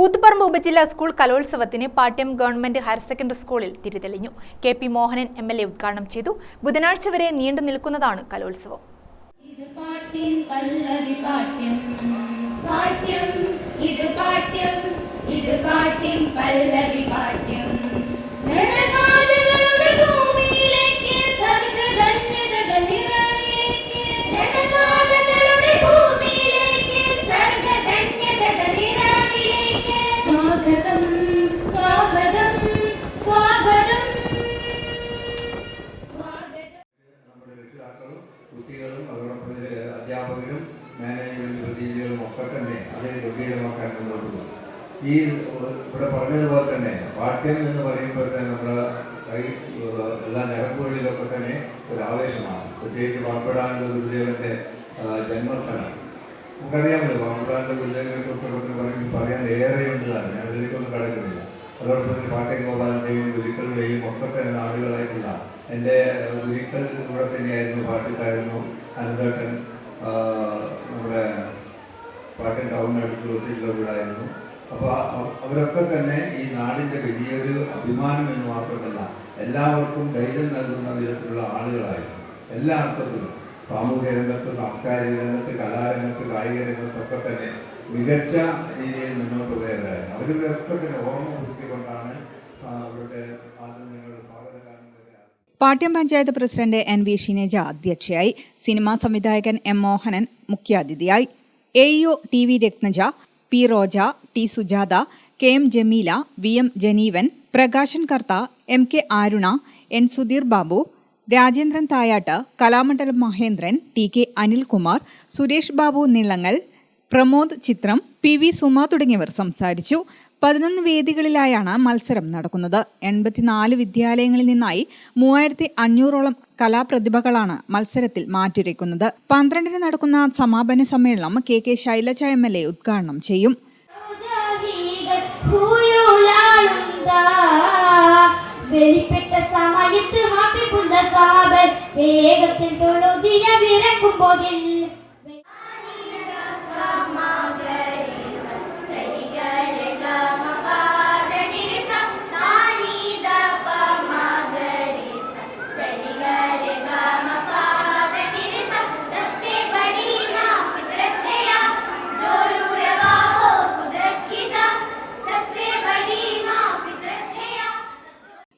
കൂത്തുപറമ്പ് ഉപജില്ലാ സ്കൂൾ കലോത്സവത്തിന് Pattiam government higher secondary സ്കൂളിൽ തിരിതെളിഞ്ഞു. K P Mohanan M L A ഉദ്ഘാടനം ചെയ്തു. ബുധനാഴ്ച വരെ നീണ്ടു നിൽക്കുന്നതാണ് കലോത്സവം. ഇത് പാട്യം ഇത് പാട്യം ഇത് പാട്യം പല്ലവി തന്നെ അതിനെ ഗംഭീരമാക്കാൻ മുന്നോട്ട് പോകും. ഈ ഇവിടെ പറഞ്ഞതുപോലെ തന്നെ പാഠ്യം എന്ന് പറയുമ്പോൾ തന്നെ നമ്മുടെ കൈ എല്ലാ നിരപ്പുകളിലൊക്കെ തന്നെ ഒരു ആവേശമാണ്. പ്രത്യേകിച്ച് പാർപ്പെടാനുള്ള ഗുരുദേവന്റെ ജന്മസ്ഥലം. നമുക്കറിയാമല്ലോ പാർപ്പെടാനുള്ള ഗുരുദേവനെ കുറിച്ച് പറയുമ്പോൾ പറയാൻ ഏറെയുണ്ട് തന്നെ ഞാൻ ഇതിലേക്കൊന്നും കിടക്കുന്നില്ല. അതോടൊപ്പം തന്നെ പാട്ടയം ഗോപാലന്റെയും ഗുരുക്കളുടെയും ഒക്കെ തന്നെ നാടുകളായിട്ടുള്ള എന്റെ ഗുരുക്കൾ കൂടെ തന്നെയായിരുന്നു പാട്ടിലായിരുന്നു അനന്തട്ടൻ ഒത്തിട്ടുള്ള വീടായിരുന്നു അപ്പോൾ അവരൊക്കെ തന്നെ ഈ നാടിന്റെ വലിയൊരു അഭിമാനം എന്ന് മാത്രമല്ല എല്ലാവർക്കും ധൈര്യം നൽകുന്ന വിധത്തിലുള്ള ആളുകളായിരുന്നു. എല്ലാ അർത്ഥത്തിലും സാമൂഹ്യ രംഗത്ത് സാംസ്കാരിക രംഗത്ത് കലാരംഗത്ത് കായിക രംഗത്തൊക്കെ തന്നെ മികച്ച രീതിയിൽ മുന്നോട്ട് പോയവരായിരുന്നു. അവരിവരൊക്കെ തന്നെ ഓർമ്മ പുതുക്കിക്കൊണ്ടാണ് അവരുടെ ആദ്യം Pattiam panchayat president N V Shineja അധ്യക്ഷയായി. സിനിമാ സംവിധായകൻ എം മോഹനൻ മുഖ്യാതിഥിയായി. A EO T V Ratnaja P Roja T Sujatha K M Jameela V M Janeevan Prakashan Kartha M K Aruna N Sudheer Babu Rajendran Thayat Kalamandalam Mahendran T K Anilkumar Suresh Babu Nilangal Pramod ചിത്രം P V Suma തുടങ്ങിയവർ സംസാരിച്ചു. പതിനൊന്ന് വേദികളിലായാണ് മത്സരം നടക്കുന്നത്. എൺപത്തിനാല് വിദ്യാലയങ്ങളിൽ നിന്നായി മൂവായിരത്തി അഞ്ഞൂറോളം കലാപ്രതിഭകളാണ് മത്സരത്തിൽ മാറ്റുരയ്ക്കുന്നത് പന്ത്രണ്ടിന് നടക്കുന്ന സമാപന സമ്മേളനം K K Shailaja M L A ഉദ്ഘാടനം ചെയ്യും. വേഗത്തിൽ തൊഴുതിയ വിറക്കുമ്പോതിൽ